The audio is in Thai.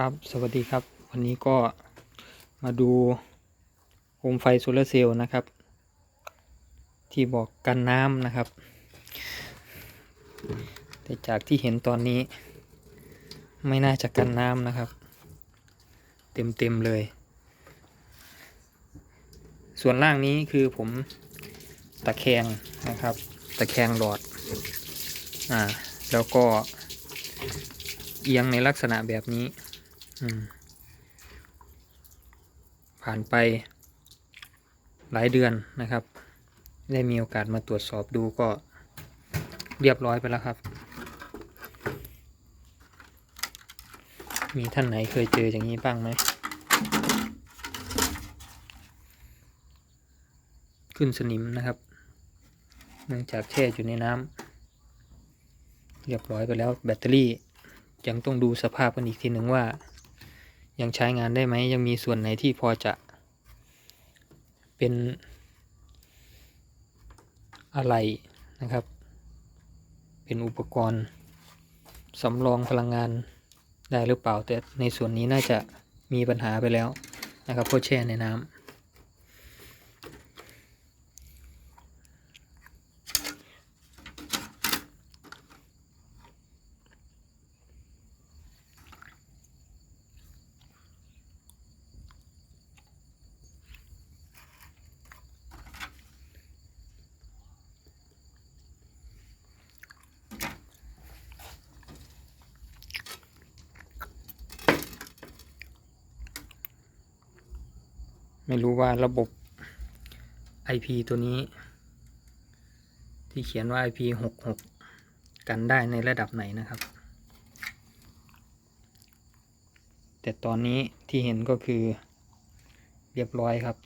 ครับ สวัสดีครับ วันนี้ก็มาดูโคมไฟโซลาเซลล์นะครับ ที่บอกกันน้ำนะครับ แต่จากที่เห็นตอนนี้ ไม่น่าจะกันน้ำนะครับ เต็มเต็มเลย ส่วนล่างนี้คือผมตะแคงนะครับ ตะแคงหลอด อ่า แล้วก็เอียงในลักษณะแบบนี้ ผ่านไปหลายเดือนนะครับ ได้มีโอกาสมาตรวจสอบดูก็เรียบร้อยไปแล้วครับ มีท่านไหนเคยเจออย่างนี้บ้างไหม ขึ้นสนิมนะครับ เนื่องจากแช่อยู่ในน้ำเรียบร้อยไปแล้วแบตเตอรี่ยังต้องดูสภาพกันอีกทีหนึ่งว่า ยังใช้งานได้ไหมยังมีส่วนไหนที่พอจะ เป็นอะไรนะครับ เป็นอุปกรณ์สำรองพลังงานได้หรือเปล่าแต่ในส่วนนี้น่าจะมีปัญหาไปแล้วนะครับเพราะแช่ในน้ำ ไม่รู้ว่าระบบ IP ตัวนี้ ที่เขียนว่า IP 66กันได้ในระดับไหนนะครับ แต่ตอนนี้ที่เห็นก็คือเรียบร้อยครับ